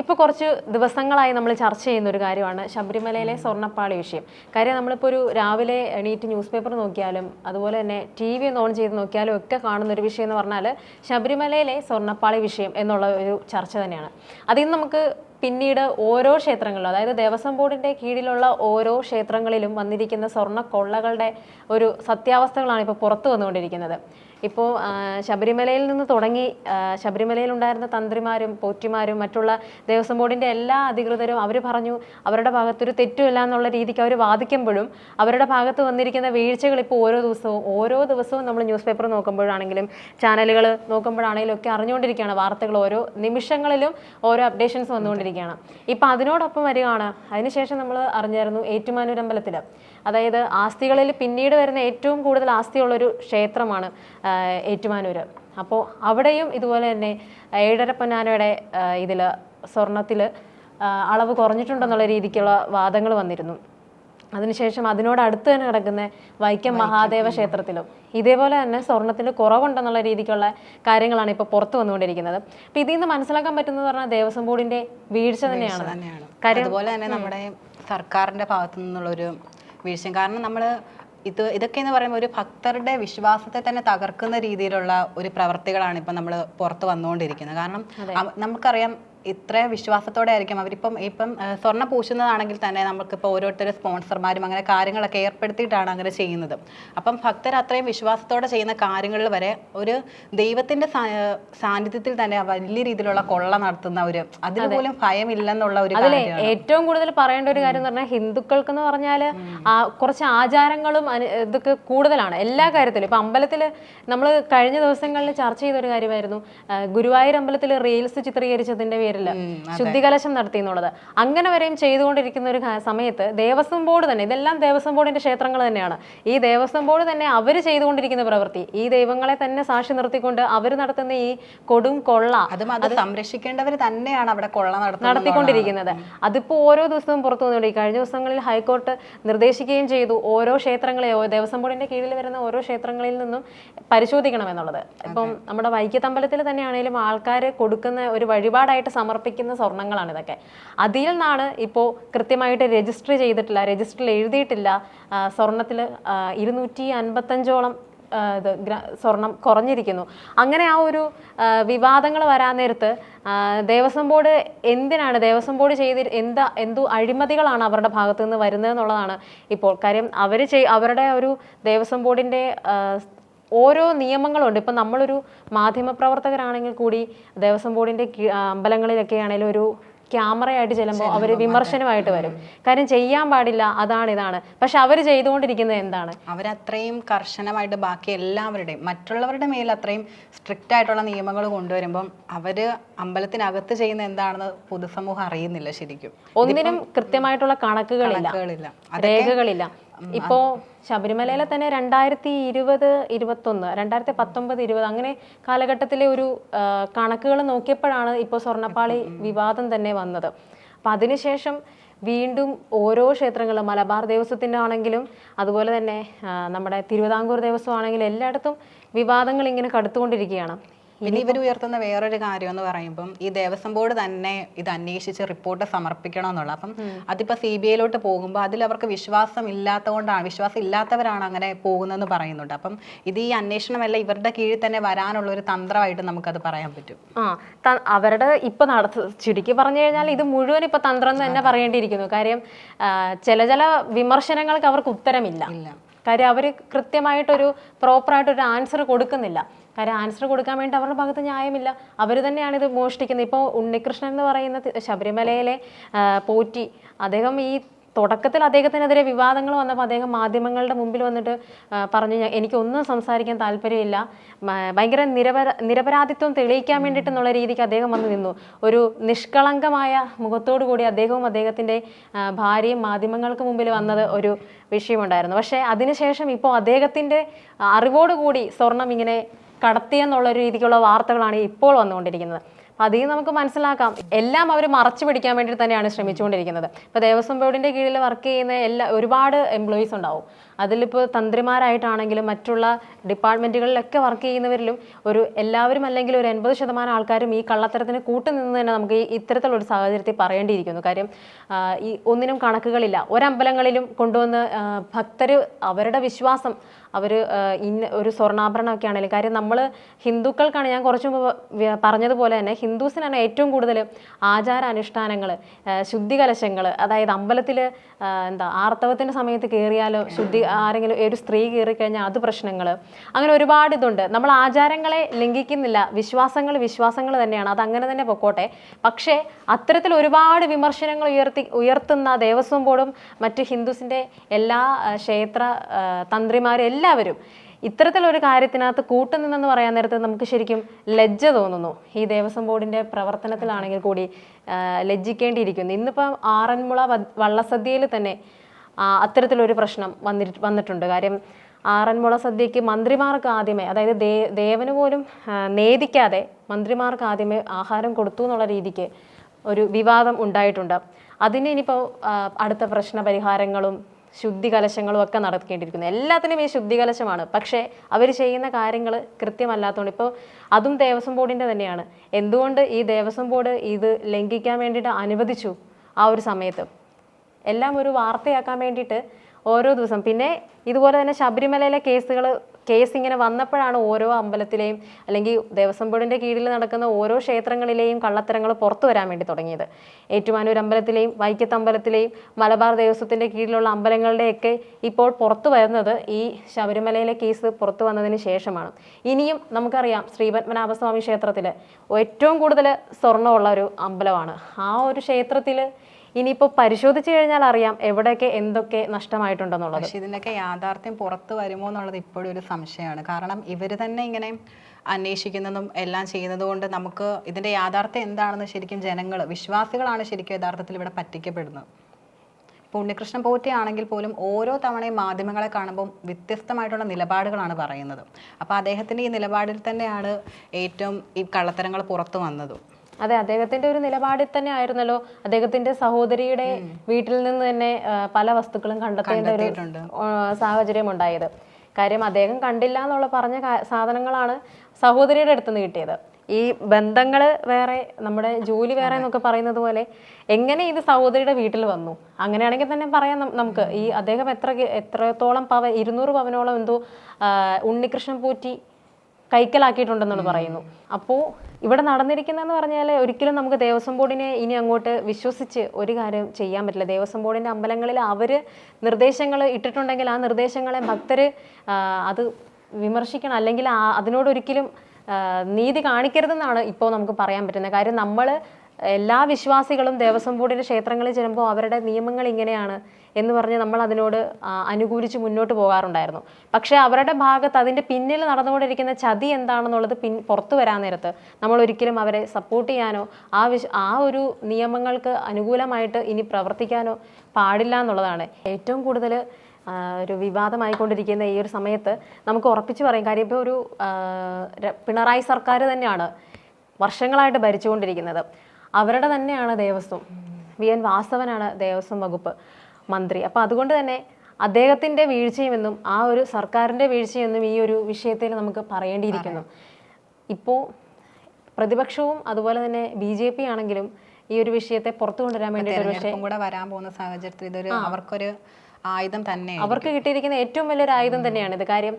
ഇപ്പോൾ കുറച്ച് ദിവസങ്ങളായി നമ്മൾ ചർച്ച ചെയ്യുന്ന ഒരു കാര്യമാണ് ശബരിമലയിലെ സ്വർണപ്പാളി വിഷയം. കാര്യം നമ്മളിപ്പോൾ ഒരു രാവിലെ എണീറ്റ് ന്യൂസ് പേപ്പർ നോക്കിയാലും അതുപോലെ തന്നെ ടി വി ഒന്ന് ഓൺ ചെയ്ത് നോക്കിയാലും ഒക്കെ കാണുന്ന ഒരു വിഷയം എന്ന് പറഞ്ഞാൽ ശബരിമലയിലെ സ്വർണപ്പാളി വിഷയം എന്നുള്ള ഒരു ചർച്ച തന്നെയാണ്. അതിൽ നിന്ന് നമുക്ക് പിന്നീട് ഓരോ ക്ഷേത്രങ്ങളിലും അതായത് ദേവസ്വം ബോർഡിന്റെ കീഴിലുള്ള ഓരോ ക്ഷേത്രങ്ങളിലും വന്നിരിക്കുന്ന സ്വർണ കൊള്ളകളുടെ ഒരു സത്യാവസ്ഥകളാണ് ഇപ്പോൾ പുറത്തു വന്നുകൊണ്ടിരിക്കുന്നത്. ഇപ്പോൾ ശബരിമലയിൽ നിന്ന് തുടങ്ങി ശബരിമലയിൽ ഉണ്ടായിരുന്ന തന്ത്രിമാരും പോറ്റിമാരും മറ്റുള്ള ദേവസ്വം ബോർഡിന്റെ എല്ലാ അധികൃതരും അവർ പറഞ്ഞു അവരുടെ ഭാഗത്തൊരു തെറ്റുമില്ല എന്നുള്ള രീതിക്ക് അവർ വാദിക്കുമ്പോഴും അവരുടെ ഭാഗത്ത് വന്നിരിക്കുന്ന വീഴ്ചകൾ ഇപ്പോൾ ഓരോ ദിവസവും ഓരോ ദിവസവും നമ്മൾ ന്യൂസ് പേപ്പർ നോക്കുമ്പോഴാണെങ്കിലും ചാനലുകൾ നോക്കുമ്പോഴാണെങ്കിലും ഒക്കെ അറിഞ്ഞുകൊണ്ടിരിക്കുകയാണ് വാർത്തകൾ ഓരോ നിമിഷങ്ങളിലും ഓരോ അപ്ഡേഷൻസ് വന്നുകൊണ്ടിരിക്കുകയാണ് ഇപ്പം അതിനോടൊപ്പം വരികയാണ്. അതിനുശേഷം നമ്മൾ അറിഞ്ഞായിരുന്നു ഏറ്റുമാനൂർ അമ്പലത്തിൽ അതായത് ആസ്തികളിൽ പിന്നീട് വരുന്ന ഏറ്റവും കൂടുതൽ ആസ്തിയുള്ളൊരു ക്ഷേത്രമാണ് ഏറ്റുമാനൂർ അപ്പോൾ അവിടെയും ഇതുപോലെ തന്നെ ഏഴര പൊന്നാനയുടെ ഇതിൽ സ്വർണത്തിൽ അളവ് കുറഞ്ഞിട്ടുണ്ടെന്നുള്ള രീതിക്കുള്ള വാദങ്ങൾ വന്നിരുന്നു. അതിനുശേഷം അതിനോട് അടുത്ത് തന്നെ കിടക്കുന്ന വൈക്കം മഹാദേവ ക്ഷേത്രത്തിലും. ഇതേപോലെ തന്നെ സ്വർണത്തിന് കുറവുണ്ടെന്നുള്ള രീതിക്കുള്ള കാര്യങ്ങളാണ് ഇപ്പോൾ പുറത്തു വന്നുകൊണ്ടിരിക്കുന്നത്. അപ്പം ഇതിൽ നിന്ന് മനസ്സിലാക്കാൻ പറ്റുന്നത് പറഞ്ഞാൽ ദേവസ്വം ബോർഡിന്റെ വീഴ്ച തന്നെയാണ്. അതുപോലെ തന്നെ നമ്മുടെ സർക്കാരിന്റെ ഭാഗത്തു നിന്നുള്ളൊരു വീഴ്ചയും. കാരണം നമ്മൾ ഇത് ഇതൊക്കെ എന്ന് പറയുമ്പോൾ ഒരു ഭക്തരുടെ വിശ്വാസത്തെ തന്നെ തകർക്കുന്ന രീതിയിലുള്ള ഒരു പ്രവർത്തികളാണ് ഇപ്പം നമ്മൾ പുറത്ത് വന്നുകൊണ്ടിരിക്കുന്നത്. കാരണം നമുക്കറിയാം ഇത്ര വിശ്വാസത്തോടെ ആയിരിക്കും അവരിപ്പം ഇപ്പം സ്വർണ പൂശുന്നതാണെങ്കിൽ തന്നെ നമുക്കിപ്പോൾ ഓരോരുത്തരും സ്പോൺസർമാരും അങ്ങനെ കാര്യങ്ങളൊക്കെ ഏർപ്പെടുത്തിയിട്ടാണ് അങ്ങനെ ചെയ്യുന്നത്. അപ്പം ഭക്തർ അത്രയും വിശ്വാസത്തോടെ ചെയ്യുന്ന കാര്യങ്ങളിൽ വരെ ഒരു ദൈവത്തിന്റെ സാന്നിധ്യത്തിൽ തന്നെ വലിയ രീതിയിലുള്ള കൊള്ള നടത്തുന്ന ഒരു അതിന് പോലും ഭയമില്ലെന്നുള്ള ഒരു ഏറ്റവും കൂടുതൽ പറയേണ്ട ഒരു കാര്യം എന്ന് പറഞ്ഞാൽ ഹിന്ദുക്കൾക്ക് എന്ന് പറഞ്ഞാൽ കുറച്ച് ആചാരങ്ങളും ഇതൊക്കെ കൂടുതലാണ്. എല്ലാ കാര്യത്തിലും. ഇപ്പം അമ്പലത്തിൽ നമ്മൾ കഴിഞ്ഞ ദിവസങ്ങളിൽ ചർച്ച ചെയ്ത ഒരു കാര്യമായിരുന്നു ഗുരുവായൂർ അമ്പലത്തിൽ റീൽസ് ചിത്രീകരിച്ചതിന്റെ പേരിൽ ശുദ്ധികലശം നടത്തി എന്നുള്ളത് അങ്ങനെ വരെയും ചെയ്തുകൊണ്ടിരിക്കുന്ന ഒരു സമയത്ത് ദേവസ്വം ബോർഡ് തന്നെ ഇതെല്ലാം ദേവസ്വം ബോർഡിന്റെ ക്ഷേത്രങ്ങൾ തന്നെയാണ്. ഈ ദേവസ്വം ബോർഡ് തന്നെ അവർ ചെയ്തുകൊണ്ടിരിക്കുന്ന പ്രവൃത്തി ഈ ദൈവങ്ങളെ തന്നെ സാക്ഷി നിർത്തിക്കൊണ്ട് അവർ നടത്തുന്ന ഈ കൊടും കൊള്ള അതും അത് സംരക്ഷിക്കേണ്ടവർ തന്നെയാണ് അവിടെ കൊള്ള നടത്തിക്കൊണ്ടിരിക്കുന്നത്. അതിപ്പോ ഓരോ ദിവസവും പുറത്തു വന്നുകൊണ്ട് കഴിഞ്ഞ ദിവസങ്ങളിൽ ഹൈക്കോർട്ട് നിർദ്ദേശിക്കുകയും ചെയ്തു ഓരോ ക്ഷേത്രങ്ങളെ ദേവസ്വം ബോർഡിന്റെ കീഴിൽ വരുന്ന ഓരോ ക്ഷേത്രങ്ങളിൽ നിന്നും പരിശോധിക്കണം എന്നുള്ളത് ഇപ്പം നമ്മുടെ വൈക്കത്തമ്പലത്തിൽ തന്നെയാണെങ്കിലും ആൾക്കാർ കൊടുക്കുന്ന ഒരു വഴിപാടായിട്ട് സമർപ്പിക്കുന്ന സ്വർണങ്ങളാണ് ഇതൊക്കെ. അതിൽ നിന്നാണ് ഇപ്പോൾ കൃത്യമായിട്ട് രജിസ്റ്റർ ചെയ്തിട്ടില്ല രജിസ്റ്ററിൽ എഴുതിയിട്ടില്ല. സ്വർണത്തിൽ ഇരുന്നൂറ്റി അൻപത്തഞ്ചോളം ഇത് സ്വർണം കുറഞ്ഞിരിക്കുന്നു. അങ്ങനെ ആ ഒരു വിവാദങ്ങൾ വരാൻ നേരത്ത് ദേവസ്വം ബോർഡ് എന്തിനാണ് ദേവസ്വം ബോർഡ് ചെയ്തി എന്താ എന്തു അഴിമതികളാണ് അവരുടെ ഭാഗത്തു നിന്ന് വരുന്നത് എന്നുള്ളതാണ് ഇപ്പോൾ കാര്യം. അവർ ചെയ് അവരുടെ ഒരു ദേവസ്വം ബോർഡിന്റെ ഓരോ നിയമങ്ങളുണ്ട്. ഇപ്പം നമ്മളൊരു മാധ്യമപ്രവർത്തകരാണെങ്കിൽ കൂടി ദേവസ്വം ബോർഡിന്റെ അമ്പലങ്ങളിലൊക്കെ ആണെങ്കിലും ഒരു ക്യാമറയായിട്ട് ചെല്ലുമ്പോൾ അവർ വിമർശനമായിട്ട് വരും. കാര്യം ചെയ്യാൻ പാടില്ല അതാണ് ഇതാണ്. പക്ഷെ അവർ ചെയ്തുകൊണ്ടിരിക്കുന്നത് എന്താണ്? അവരത്രയും കർശനമായിട്ട് ബാക്കി എല്ലാവരുടെയും മറ്റുള്ളവരുടെ മേൽ അത്രയും സ്ട്രിക്റ്റ് ആയിട്ടുള്ള നിയമങ്ങൾ കൊണ്ടുവരുമ്പം അവർ അമ്പലത്തിനകത്ത് ചെയ്യുന്ന എന്താണെന്ന് പൊതുസമൂഹം അറിയുന്നില്ല ശരിക്കും. ഒന്നിനും കൃത്യമായിട്ടുള്ള കണക്കുകളില്ല. രേഖകളില്ല. ഇപ്പോ ശബരിമലയിലെ തന്നെ രണ്ടായിരത്തി ഇരുപത് ഇരുപത്തൊന്ന് രണ്ടായിരത്തി പത്തൊമ്പത് ഇരുപത് അങ്ങനെ കാലഘട്ടത്തിലെ ഒരു കണക്കുകൾ നോക്കിയപ്പോഴാണ് ഇപ്പോൾ സ്വർണപ്പാളി വിവാദം തന്നെ വന്നത്. അപ്പം അതിനുശേഷം വീണ്ടും ഓരോ ക്ഷേത്രങ്ങളും മലബാർ ദേവസ്വത്തിന്റെ ആണെങ്കിലും അതുപോലെ തന്നെ നമ്മുടെ തിരുവിതാംകൂർ ദേവസ്വം ആണെങ്കിലും എല്ലായിടത്തും വിവാദങ്ങൾ ഇങ്ങനെ കടുത്തുകൊണ്ടിരിക്കുകയാണ്. പിന്നെ ഇവർ ഉയർത്തുന്ന വേറൊരു കാര്യം എന്ന് പറയുമ്പം ഈ ദേവസ്വം ബോർഡ് തന്നെ ഇത് അന്വേഷിച്ച് റിപ്പോർട്ട് സമർപ്പിക്കണം എന്നുള്ള അപ്പം അതിപ്പോ സി ബി ഐയിലോട്ട് പോകുമ്പോൾ അതിൽ അവർക്ക് വിശ്വാസം ഇല്ലാത്തതുകൊണ്ടാണ് വിശ്വാസം ഇല്ലാത്തവരാണ് അങ്ങനെ പോകുന്നതെന്ന് പറയുന്നുണ്ട്. അപ്പം ഇത് ഈ അന്വേഷണമല്ല ഇവരുടെ കീഴിൽ തന്നെ വരാനുള്ള ഒരു തന്ത്രമായിട്ട് നമുക്കത് പറയാൻ പറ്റും. ആ അവരുടെ ഇപ്പൊ നടത്ത ചുരുക്കി പറഞ്ഞു കഴിഞ്ഞാൽ ഇത് മുഴുവൻ ഇപ്പൊ തന്ത്രം എന്ന് തന്നെ പറയേണ്ടിയിരിക്കുന്നു. കാര്യം ചില ചില വിമർശനങ്ങൾക്ക് അവർക്ക് ഉത്തരമില്ല. കാര്യം അവർ കൃത്യമായിട്ടൊരു പ്രോപ്പറായിട്ടൊരു ആൻസർ കൊടുക്കുന്നില്ല. കാര്യം ആൻസർ കൊടുക്കാൻ വേണ്ടി അവരുടെ ഭാഗത്ത് ന്യായമില്ല. അവർ തന്നെയാണ് ഇത് മോഷ്ടിക്കുന്നത്. ഇപ്പോൾ ഉണ്ണികൃഷ്ണൻ എന്ന് പറയുന്ന ശബരിമലയിലെ പോറ്റി അദ്ദേഹം ഈ തുടക്കത്തിൽ അദ്ദേഹത്തിനെതിരെ വിവാദങ്ങൾ വന്നപ്പോൾ അദ്ദേഹം മാധ്യമങ്ങളുടെ മുമ്പിൽ വന്നിട്ട് പറഞ്ഞു "ഞാൻ- എനിക്കൊന്നും സംസാരിക്കാൻ താല്പര്യമില്ല. ഭയങ്കര നിരപര നിരപരാധിത്വം തെളിയിക്കാൻ വേണ്ടിയിട്ടെന്നുള്ള രീതിക്ക് അദ്ദേഹം വന്ന് നിന്നു. ഒരു നിഷ്കളങ്കമായ മുഖത്തോടു കൂടി അദ്ദേഹവും അദ്ദേഹത്തിന്റെ ഭാര്യയും മാധ്യമങ്ങൾക്ക് മുമ്പിൽ വന്നത് ഒരു വിഷയമുണ്ടായിരുന്നു. പക്ഷേ അതിനുശേഷം ഇപ്പോൾ അദ്ദേഹത്തിന്റെ അറിവോടുകൂടി സ്വർണം ഇങ്ങനെ കടത്തിയെന്നുള്ള രീതിക്കുള്ള വാർത്തകളാണ് ഇപ്പോൾ വന്നുകൊണ്ടിരിക്കുന്നത്. അതിൽ നമുക്ക് മനസ്സിലാക്കാം. എല്ലാം അവർ മറച്ചു പിടിക്കാൻ വേണ്ടി തന്നെയാണ് ശ്രമിച്ചുകൊണ്ടിരിക്കുന്നത്. ഇപ്പോൾ ദേവസ്വം ബോർഡിന്റെ കീഴിൽ വർക്ക് ചെയ്യുന്ന എല്ലാ ഒരുപാട് എംപ്ലോയീസ് ഉണ്ടാവും. അതിലിപ്പോൾ തന്ത്രിമാരായിട്ടാണെങ്കിലും മറ്റുള്ള ഡിപ്പാർട്ട്മെന്റുകളിലൊക്കെ വർക്ക് ചെയ്യുന്നവരിലും ഒരു എല്ലാവരും അല്ലെങ്കിൽ ഒരു എൺപത് ശതമാനം ആൾക്കാരും ഈ കള്ളത്തരത്തിന് കൂട്ടുനിന്ന് തന്നെ നമുക്ക് ഈ ഇത്തരത്തിലുള്ള ഒരു സാഹചര്യത്തിൽ പറയേണ്ടിയിരിക്കുന്നു. കാര്യം ഈ ഒന്നിനും കണക്കുകളില്ല. ഒരമ്പലങ്ങളിലും കൊണ്ടുവന്ന് ഭക്തർ അവരുടെ വിശ്വാസം അവർ ഇന്ന ഒരു സ്വർണാഭരണമൊക്കെ ആണെങ്കിലും. കാര്യം നമ്മൾ ഹിന്ദുക്കൾക്കാണ് ഞാൻ കുറച്ച് മുമ്പ് പറഞ്ഞതുപോലെ തന്നെ ഹിന്ദുസിനാണ് ഏറ്റവും കൂടുതൽ ആചാര അനുഷ്ഠാനങ്ങൾ ശുദ്ധി അതായത് അമ്പലത്തിൽ എന്താ ആർത്തവത്തിന്റെ സമയത്ത് കയറിയാലോ ശുദ്ധി ആരെങ്കിലും ഒരു സ്ത്രീ കയറി കഴിഞ്ഞാൽ അത് പ്രശ്നങ്ങൾ അങ്ങനെ ഒരുപാട് ഇതുണ്ട്. നമ്മൾ ആചാരങ്ങളെ ലംഘിക്കുന്നില്ല. വിശ്വാസങ്ങൾ വിശ്വാസങ്ങൾ തന്നെയാണ്. അത് അങ്ങനെ തന്നെ പൊക്കോട്ടെ. പക്ഷേ അത്തരത്തിൽ ഒരുപാട് വിമർശനങ്ങൾ ഉയർത്തി ഉയർത്തുന്ന ദേവസ്വം ബോർഡും മറ്റ് ഹിന്ദുസിന്റെ എല്ലാ ക്ഷേത്ര തന്ത്രിമാരും എല്ലാവരും ഇത്തരത്തിലൊരു കാര്യത്തിനകത്ത് കൂട്ടുനിന്നെന്ന് പറയാൻ നേരത്ത് നമുക്ക് ശരിക്കും ലജ്ജ തോന്നുന്നു. ഈ ദേവസ്വം ബോർഡിന്റെ പ്രവർത്തനത്തിലാണെങ്കിൽ കൂടി ലജ്ജിക്കേണ്ടിയിരിക്കുന്നു. ഇന്നിപ്പം ആറന്മുള വള്ളസദ്യയിൽ തന്നെ അത്തരത്തിലൊരു പ്രശ്നം വന്നിട്ട് വന്നിട്ടുണ്ട്. കാര്യം ആറന്മുള സദ്യക്ക് മന്ത്രിമാർക്ക് ആദ്യമേ അതായത് ദേ ദേവന് പോലും നേദിക്കാതെ മന്ത്രിമാർക്ക് ആദ്യമേ ആഹാരം കൊടുത്തു എന്നുള്ള രീതിക്ക് ഒരു വിവാദം ഉണ്ടായിട്ടുണ്ട്. അതിന് ഇനിയിപ്പോൾ അടുത്ത പ്രശ്ന പരിഹാരങ്ങളും ശുദ്ധി കലശങ്ങളും ഒക്കെ നടക്കേണ്ടിയിരിക്കുന്നു എല്ലാത്തിനും ഈ ശുദ്ധി കലശമാണ് പക്ഷേ അവർ ചെയ്യുന്ന കാര്യങ്ങൾ കൃത്യമല്ലാത്തതുകൊണ്ട് ഇപ്പോൾ അതും ദേവസ്വം ബോർഡിന്റെ തന്നെയാണ്. എന്തുകൊണ്ട് ഈ ദേവസ്വം ബോർഡ് ഇത് ലംഘിക്കാൻ വേണ്ടിയിട്ട് അനുവദിച്ചു ആ ഒരു സമയത്ത്? എല്ലാം ഒരു വാർത്തയാക്കാൻ വേണ്ടിയിട്ട് ഓരോ ദിവസം. പിന്നെ ഇതുപോലെ തന്നെ ശബരിമലയിലെ കേസുകൾ കേസ് ഇങ്ങനെ വന്നപ്പോഴാണ് ഓരോ അമ്പലത്തിലെയും അല്ലെങ്കിൽ ദേവസ്വം ബോർഡിന്റെ കീഴിൽ നടക്കുന്ന ഓരോ ക്ഷേത്രങ്ങളിലെയും കള്ളത്തരങ്ങൾ പുറത്തു വരാൻ വേണ്ടി തുടങ്ങിയത്. ഏറ്റുമാനൂർ അമ്പലത്തിലെയും വൈക്കത്ത് അമ്പലത്തിലെയും മലബാർ ദേവസ്വത്തിന്റെ കീഴിലുള്ള അമ്പലങ്ങളുടെയൊക്കെ ഇപ്പോൾ പുറത്തു വരുന്നത് ഈ ശബരിമലയിലെ കേസ് പുറത്തു വന്നതിന് ശേഷമാണ്. ഇനിയും നമുക്കറിയാം ശ്രീപത്മനാഭസ്വാമി ക്ഷേത്രത്തിൽ ഏറ്റവും കൂടുതൽ സ്വർണമുള്ള ഒരു അമ്പലമാണ്. ആ ഒരു ക്ഷേത്രത്തിൽ ഇനിയിപ്പോൾ പരിശോധിച്ച് കഴിഞ്ഞാൽ അറിയാം എവിടെയൊക്കെ എന്തൊക്കെ നഷ്ടമായിട്ടുണ്ടെന്നുള്ളത്. പക്ഷെ ഇതിന്റെയൊക്കെ യാഥാർത്ഥ്യം പുറത്ത് വരുമോ എന്നുള്ളത് ഇപ്പോഴും ഒരു സംശയമാണ്. കാരണം ഇവർ തന്നെ ഇങ്ങനെ അന്വേഷിക്കുന്നതും എല്ലാം ചെയ്യുന്നതും കൊണ്ട് നമുക്ക് ഇതിന്റെ യാഥാർത്ഥ്യം എന്താണെന്ന് ശരിക്കും ജനങ്ങൾ വിശ്വാസികളാണ് ശരിക്കും യഥാർത്ഥത്തിൽ ഇവിടെ പറ്റിക്കപ്പെടുന്നത്. ഇപ്പോൾ ഉണ്ണികൃഷ്ണൻ പോറ്റിയാണെങ്കിൽ പോലും ഓരോ തവണയും മാധ്യമങ്ങളെ കാണുമ്പോൾ വ്യത്യസ്തമായിട്ടുള്ള നിലപാടുകളാണ് പറയുന്നത്. അപ്പോൾ അദ്ദേഹത്തിന്റെ ഈ നിലപാടിൽ തന്നെയാണ് ഏറ്റവും ഈ കള്ളത്തരങ്ങൾ പുറത്തു വന്നതും. അതെ അദ്ദേഹത്തിന്റെ ഒരു നിലപാടിൽ തന്നെ ആയിരുന്നല്ലോ. അദ്ദേഹത്തിന്റെ സഹോദരിയുടെ വീട്ടിൽ നിന്ന് തന്നെ പല വസ്തുക്കളും കണ്ടെത്തേണ്ട ഒരു സാഹചര്യം ഉണ്ടായത് കാര്യം അദ്ദേഹം കണ്ടില്ല എന്നുള്ള പറഞ്ഞ സാധനങ്ങളാണ് സഹോദരിയുടെ അടുത്ത് നിന്ന് കിട്ടിയത്. ഈ ബന്ധങ്ങൾ വേറെ നമ്മുടെ ജോലി വേറെ എന്നൊക്കെ പറയുന്നത് പോലെ എങ്ങനെ ഇത് സഹോദരിയുടെ വീട്ടിൽ വന്നു? അങ്ങനെയാണെങ്കിൽ തന്നെ പറയാം നമുക്ക്. ഈ അദ്ദേഹം എത്ര എത്രത്തോളം പവ ഇരുന്നൂറ് പവനോളം എന്തോ ഉണ്ണികൃഷ്ണൻ പോറ്റി കൈക്കലാക്കിയിട്ടുണ്ടെന്നാണ് പറയുന്നു. അപ്പോൾ ഇവിടെ നടന്നിരിക്കുന്നതെന്ന് പറഞ്ഞാൽ ഒരിക്കലും നമുക്ക് ദേവസ്വം ബോർഡിനെ ഇനി അങ്ങോട്ട് വിശ്വസിച്ച് ഒരു കാര്യം ചെയ്യാൻ പറ്റില്ല. ദേവസ്വം ബോർഡിന്റെ അമ്പലങ്ങളിൽ അവർ നിർദ്ദേശങ്ങൾ ഇട്ടിട്ടുണ്ടെങ്കിൽ ആ നിർദ്ദേശങ്ങളെ ഭക്തർ അത് വിമർശിക്കണം. അല്ലെങ്കിൽ ആ അതിനോടൊരിക്കലും നീതി കാണിക്കരുതെന്നാണ് ഇപ്പോൾ നമുക്ക് പറയാൻ പറ്റുന്നത്. കാര്യം നമ്മൾ എല്ലാ വിശ്വാസികളും ദേവസ്വം ബോർഡിന്റെ ക്ഷേത്രങ്ങളിൽ ചെല്ലുമ്പോൾ അവരുടെ നിയമങ്ങൾ ഇങ്ങനെയാണ്. എന്ന് പറഞ്ഞ് നമ്മൾ അതിനോട് അനുകൂലിച്ച് മുന്നോട്ട് പോകാറുണ്ടായിരുന്നു. പക്ഷേ അവരുടെ ഭാഗത്ത് അതിന്റെ പിന്നിൽ നടന്നുകൊണ്ടിരിക്കുന്ന ചതി എന്താണെന്നുള്ളത് പിൻ പുറത്തു വരാൻ നേരത്ത് നമ്മൾ ഒരിക്കലും അവരെ സപ്പോർട്ട് ചെയ്യാനോ ആ വിശ് ആ ഒരു നിയമങ്ങൾക്ക് അനുകൂലമായിട്ട് ഇനി പ്രവർത്തിക്കാനോ പാടില്ല എന്നുള്ളതാണ്. ഏറ്റവും കൂടുതൽ ഒരു വിവാദമായിക്കൊണ്ടിരിക്കുന്ന ഈ ഒരു സമയത്ത് നമുക്ക് ഉറപ്പിച്ച് പറയും കാര്യം ഇപ്പോൾ ഒരു പിണറായി സർക്കാർ തന്നെയാണ് വർഷങ്ങളായിട്ട് ഭരിച്ചുകൊണ്ടിരിക്കുന്നത്. അവരുടെ തന്നെയാണ് ദേവസ്വം. വി എൻ വാസവനാണ് ദേവസ്വം വകുപ്പ്. മന്ത്രി. അപ്പോൾ അതുകൊണ്ട് തന്നെ അദ്ദേഹത്തിന്റെ വീഴ്ചയുമെന്നും ആ ഒരു സർക്കാരിന്റെ വീഴ്ചയെന്നും ഈ ഒരു വിഷയത്തിൽ നമുക്ക് പറയേണ്ടിയിരിക്കുന്നു. ഇപ്പോൾ പ്രതിപക്ഷവും അതുപോലെ തന്നെ ബി ജെ പി ആണെങ്കിലും ഈ ഒരു വിഷയത്തെ പുറത്തു കൊണ്ടുവരാൻ വേണ്ടിയിട്ട് കൂടെ വരാൻ പോകുന്ന സാഹചര്യത്തിൽ ഇതൊരു അവർക്കൊരു ആയുധം തന്നെ അവർക്ക് കിട്ടിയിരിക്കുന്ന ഏറ്റവും വലിയൊരു ആയുധം തന്നെയാണ്. ഇത് കാര്യം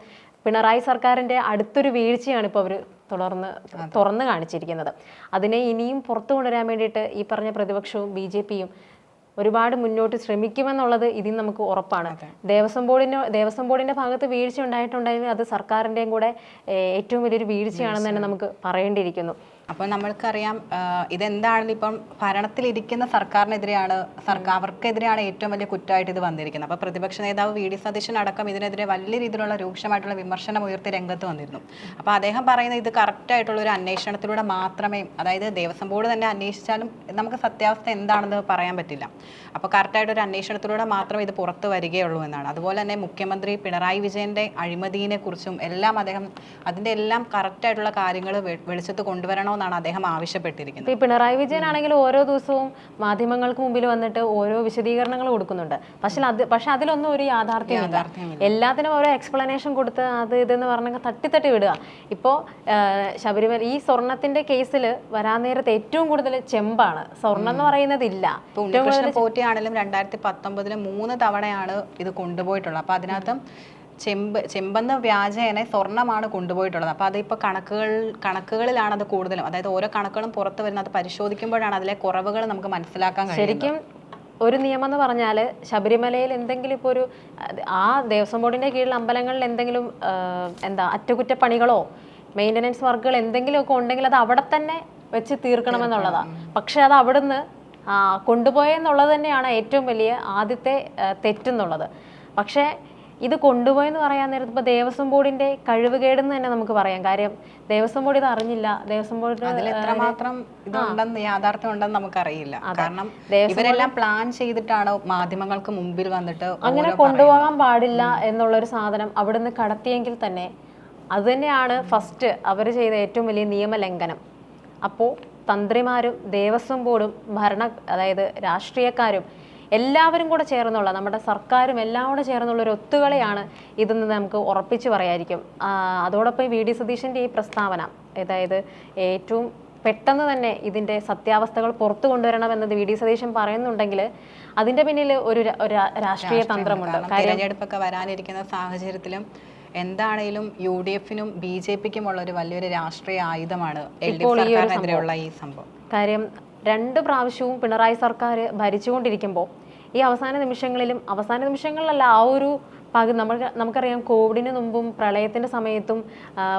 പിണറായി സർക്കാരിന്റെ അടുത്തൊരു വീഴ്ചയാണ് ഇപ്പോൾ അവർ തുടർന്ന് തുറന്നു കാണിച്ചിരിക്കുന്നത്. അതിനെ ഇനിയും പുറത്തു കൊണ്ടുവരാൻ വേണ്ടിയിട്ട് ഈ പറഞ്ഞ പ്രതിപക്ഷവും ബി ജെ പിയും ഒരുപാട് മുന്നോട്ട് ശ്രമിക്കുമെന്നുള്ളത് ഇതിൽ നമുക്ക് ഉറപ്പാണ്. ദേവസ്വം ബോർഡിന് ദേവസ്വം ബോർഡിന്റെ ഭാഗത്ത് വീഴ്ച ഉണ്ടായിട്ടുണ്ടെങ്കിൽ അത് സർക്കാരിന്റെയും കൂടെ ഏറ്റവും വലിയൊരു വീഴ്ചയാണെന്ന് തന്നെ നമുക്ക് പറയേണ്ടിയിരിക്കുന്നു. അപ്പോൾ നമ്മൾക്കറിയാം ഇതെന്താണെന്ന് ഇപ്പം ഭരണത്തിലിരിക്കുന്ന സർക്കാരിനെതിരെയാണ് സർക്കാർ അവർക്കെതിരെയാണ് ഏറ്റവും വലിയ കുറ്റമായിട്ട് ഇത് വന്നിരിക്കുന്നത്. അപ്പോൾ പ്രതിപക്ഷ നേതാവ് വി. ഡി. സതീശൻ അടക്കം ഇതിനെതിരെ വലിയ രീതിയിലുള്ള രൂക്ഷമായിട്ടുള്ള വിമർശനം ഉയർത്തി രംഗത്ത് വന്നിരുന്നു. അപ്പോൾ അദ്ദേഹം പറയുന്നത് ഇത് കറക്റ്റായിട്ടുള്ള ഒരു അന്വേഷണത്തിലൂടെ മാത്രമേ അതായത് ദേവസ്വം ബോർഡ് തന്നെ അന്വേഷിച്ചാലും നമുക്ക് സത്യാവസ്ഥ എന്താണെന്ന് പറയാൻ പറ്റില്ല. അപ്പോൾ കറക്റ്റായിട്ട് ഒരു അന്വേഷണത്തിലൂടെ മാത്രമേ ഇത് പുറത്തു വരികയുള്ളൂ എന്നാണ്. അതുപോലെ തന്നെ മുഖ്യമന്ത്രി പിണറായി വിജയന്റെ അഴിമതിയെ കുറിച്ചും എല്ലാം അദ്ദേഹം അതിന്റെ എല്ലാം കറക്റ്റായിട്ടുള്ള കാര്യങ്ങൾ വെളിച്ചത്ത് കൊണ്ടുവരണമെന്നാണ് എന്നാണ് അദ്ദേഹം ആവശ്യപ്പെട്ടിരിക്കുന്നത്. ഈ പിണറായി വിജയൻ ആണെങ്കിൽ ഓരോ ദിവസവും മാധ്യമങ്ങൾക്ക് മുമ്പിൽ വന്നിട്ട് ഓരോ വിശദീകരണങ്ങൾ കൊടുക്കുന്നുണ്ട്. പക്ഷെ അത് പക്ഷെ അതിലൊന്നും ഒരു യാഥാർത്ഥ്യമില്ല. എല്ലാത്തിനും ഓരോ എക്സ്പ്ലനേഷൻ കൊടുത്ത് അത് ഇതെന്ന് പറഞ്ഞ തട്ടിത്തട്ടി വിടുക. ഇപ്പോൾ ശബരിമല ഈ സ്വർണത്തിന്റെ കേസിൽ വരാൻ നേരത്തെ ഏറ്റവും കൂടുതൽ ചെമ്പാണ്. സ്വർണം എന്ന് പറയുന്നത് ഇല്ല ഏറ്റവും ഉണ്ണികൃഷ്ണൻ പോറ്റിയാണെങ്കിലും രണ്ടായിരത്തി പത്തൊമ്പതിൽ മൂന്ന് തവണയാണ് ഇത് കൊണ്ടുപോയിട്ടുള്ളത്. അപ്പൊ അതിനകത്ത് ചെമ്പ് ചെമ്പെന്ന വ്യാജേനെ സ്വർണമാണ് കൊണ്ടുപോയിട്ടുള്ളത്. അപ്പോൾ അതിപ്പോൾ കണക്കുകൾ കണക്കുകളിലാണ് അത് കൂടുതലും. അതായത് ഓരോ കണക്കുകളും പുറത്ത് വരുന്നത് അത് പരിശോധിക്കുമ്പോഴാണ് അതിലെ കുറവുകൾ നമുക്ക് മനസ്സിലാക്കാൻ ശരിക്കും ഒരു നിയമം എന്ന് പറഞ്ഞാൽ ശബരിമലയിൽ എന്തെങ്കിലും ഇപ്പോൾ ഒരു ആ ദേവസ്വം ബോർഡിന്റെ കീഴിൽ അമ്പലങ്ങളിൽ എന്തെങ്കിലും എന്താ അറ്റകുറ്റപ്പണികളോ മെയിന്റനൻസ് വർക്കുകൾ എന്തെങ്കിലുമൊക്കെ ഉണ്ടെങ്കിൽ അത് അവിടെ തന്നെ വെച്ച് തീർക്കണമെന്നുള്ളതാണ് പക്ഷേ അത് അവിടുന്ന് കൊണ്ടുപോയെന്നുള്ളത് തന്നെയാണ് ഏറ്റവും വലിയ ആദ്യത്തെ തെറ്റെന്നുള്ളത്. പക്ഷേ ഇത് കൊണ്ടുപോയെന്ന് പറയാൻ നേരത്ത് ഇപ്പോൾ ദേവസ്വം ബോർഡിന്റെ കഴിവുകേടെന്ന് തന്നെ നമുക്ക് പറയാം. കാര്യം ദേവസ്വം ബോർഡ് ഇത് അറിഞ്ഞില്ല. ദേവസ്വം ബോർഡ് എത്രമാത്രം ഇതുണ്ടെന്ന് യാഥാർത്ഥ്യം ഉണ്ടെന്ന് നമുക്കറിയില്ല. കാരണം ഇവരെല്ലാം പ്ലാൻ ചെയ്തിട്ടാണ് മാധ്യമങ്ങൾക്ക് മുമ്പിൽ വന്നിട്ട് അങ്ങനെ കൊണ്ടുപോകാൻ പാടില്ല എന്നുള്ള ഒരു സാധനം അവിടുന്ന് കടത്തിയെങ്കിൽ തന്നെ അത് തന്നെയാണ് ഫസ്റ്റ് അവർ ചെയ്ത ഏറ്റവും വലിയ നിയമലംഘനം. അപ്പോൾ തന്ത്രിമാരും ദേവസ്വം ബോർഡും ഭരണ അതായത് രാഷ്ട്രീയക്കാരും എല്ലാവരും കൂടെ ചേർന്നുള്ള നമ്മുടെ സർക്കാരും എല്ലാം കൂടെ ചേർന്നുള്ള ഒരു ഒത്തുകളിയാണ് ഇതെന്ന് നമുക്ക് ഉറപ്പിച്ച് പറയായിരിക്കും. അതോടൊപ്പം ഈ വി ഡി സതീശന്റെ ഈ പ്രസ്താവന അതായത് ഏറ്റവും പെട്ടെന്ന് തന്നെ ഇതിന്റെ സത്യാവസ്ഥകൾ പുറത്തു കൊണ്ടുവരണമെന്നത് വി ഡി സതീശൻ പറയുന്നുണ്ടെങ്കിൽ അതിന്റെ പിന്നിൽ ഒരു രാഷ്ട്രീയ തന്ത്രമുണ്ട്. തിരഞ്ഞെടുപ്പൊക്കെ വരാനിരിക്കുന്ന സാഹചര്യത്തിലും എന്താണേലും യു ഡി എഫിനും ബി ജെ പിക്കും ഉള്ള ഒരു വലിയൊരു രാഷ്ട്രീയ ആയുധമാണ് എൽ ഡി എഫ് സർക്കാരിനെതിരെയുള്ള ഈ സംഭവം. കാര്യം രണ്ട് പ്രാവശ്യവും പിണറായി സർക്കാർ ഭരിച്ചുകൊണ്ടിരിക്കുമ്പോൾ ഈ അവസാന നിമിഷങ്ങളിലും അവസാന നിമിഷങ്ങളിലല്ല ആ ഒരു പകു നമുക്ക് നമുക്കറിയാം കോവിഡിന് മുമ്പും പ്രളയത്തിന്റെ സമയത്തും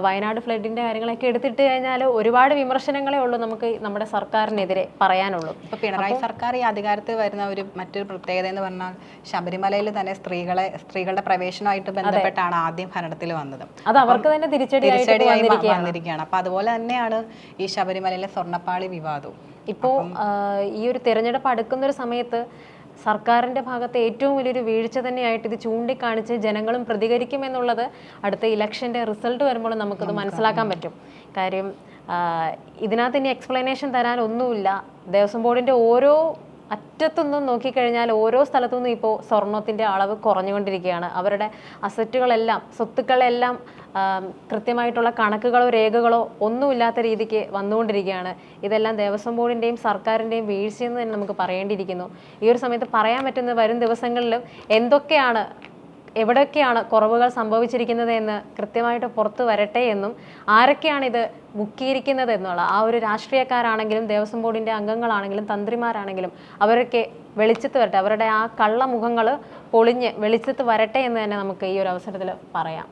വയനാട് ഫ്ലഡിന്റെ കാര്യങ്ങളൊക്കെ എടുത്തിട്ട് കഴിഞ്ഞാൽ ഒരുപാട് വിമർശനങ്ങളേ ഉള്ളൂ നമുക്ക് നമ്മുടെ സർക്കാരിനെതിരെ പറയാനുള്ളൂ. ഇപ്പോൾ പിണറായി സർക്കാർ ഈ അധികാരത്തിൽ വരുന്ന ഒരു മറ്റൊരു പ്രത്യേകത എന്ന് പറഞ്ഞാൽ ശബരിമലയിൽ തന്നെ സ്ത്രീകളെ സ്ത്രീകളുടെ പ്രവേശനമായിട്ട് ബന്ധപ്പെട്ടാണ് ആദ്യം ഭരണത്തിൽ വന്നത്. അത് അവർക്ക് തന്നെ തിരിച്ചടിയായിട്ട് തിരിച്ചടിയായി വന്നിരിക്കുകയാണ്. അപ്പോൾ അതുപോലെ തന്നെയാണ് ഈ ശബരിമലയിലെ സ്വർണപ്പാളി വിവാദവും. ഇപ്പോൾ ഈ ഒരു തിരഞ്ഞെടുപ്പ് അടുക്കുന്ന ഒരു സമയത്ത് സർക്കാരിന്റെ ഭാഗത്ത് ഏറ്റവും വലിയൊരു വീഴ്ച തന്നെയായിട്ട് ഇത് ചൂണ്ടിക്കാണിച്ച് ജനങ്ങളും പ്രതികരിക്കുമെന്നുള്ളത് അടുത്ത ഇലക്ഷന്റെ റിസൾട്ട് വരുമ്പോൾ നമുക്കത് മനസ്സിലാക്കാൻ പറ്റും. കാര്യം ഇതിനകത്ത് ഇനി എക്സ്പ്ലനേഷൻ തരാൻ ഒന്നുമില്ല. ദേവസ്വം ബോർഡിന്റെ ഓരോ അറ്റത്തുനിന്നും നോക്കിക്കഴിഞ്ഞാൽ ഓരോ സ്ഥലത്തു നിന്നും ഇപ്പോൾ സ്വർണത്തിന്റെ അളവ് കുറഞ്ഞുകൊണ്ടിരിക്കുകയാണ്. അവരുടെ അസറ്റുകളെല്ലാം സ്വത്തുക്കളെല്ലാം കൃത്യമായിട്ടുള്ള കണക്കുകളോ രേഖകളോ ഒന്നുമില്ലാത്ത രീതിക്ക് വന്നുകൊണ്ടിരിക്കുകയാണ്. ഇതെല്ലാം ദേവസ്വം ബോർഡിന്റെയും സർക്കാരിന്റെയും വീഴ്ചയെന്ന് തന്നെ നമുക്ക് പറയേണ്ടിയിരിക്കുന്നു. ഈ ഒരു സമയത്ത് പറയാൻ പറ്റുന്ന വരും ദിവസങ്ങളിലും എന്തൊക്കെയാണ് എവിടെയൊക്കെയാണ് കുറവുകൾ സംഭവിച്ചിരിക്കുന്നത് എന്ന് കൃത്യമായിട്ട് പുറത്തു വരട്ടെ എന്നും ആരൊക്കെയാണ് ഇത് മുക്കിയിരിക്കുന്നത് എന്നുള്ള ആ ഒരു രാഷ്ട്രീയക്കാരാണെങ്കിലും ദേവസ്വം ബോർഡിന്റെ അംഗങ്ങളാണെങ്കിലും തന്ത്രിമാരാണെങ്കിലും അവരൊക്കെ വെളിച്ചത്ത് വരട്ടെ അവരുടെ ആ കള്ളമുഖങ്ങൾ പൊളിഞ്ഞ് വെളിച്ചത്ത് വരട്ടെ എന്ന് തന്നെ നമുക്ക് ഈ ഒരു അവസരത്തിൽ പറയാം.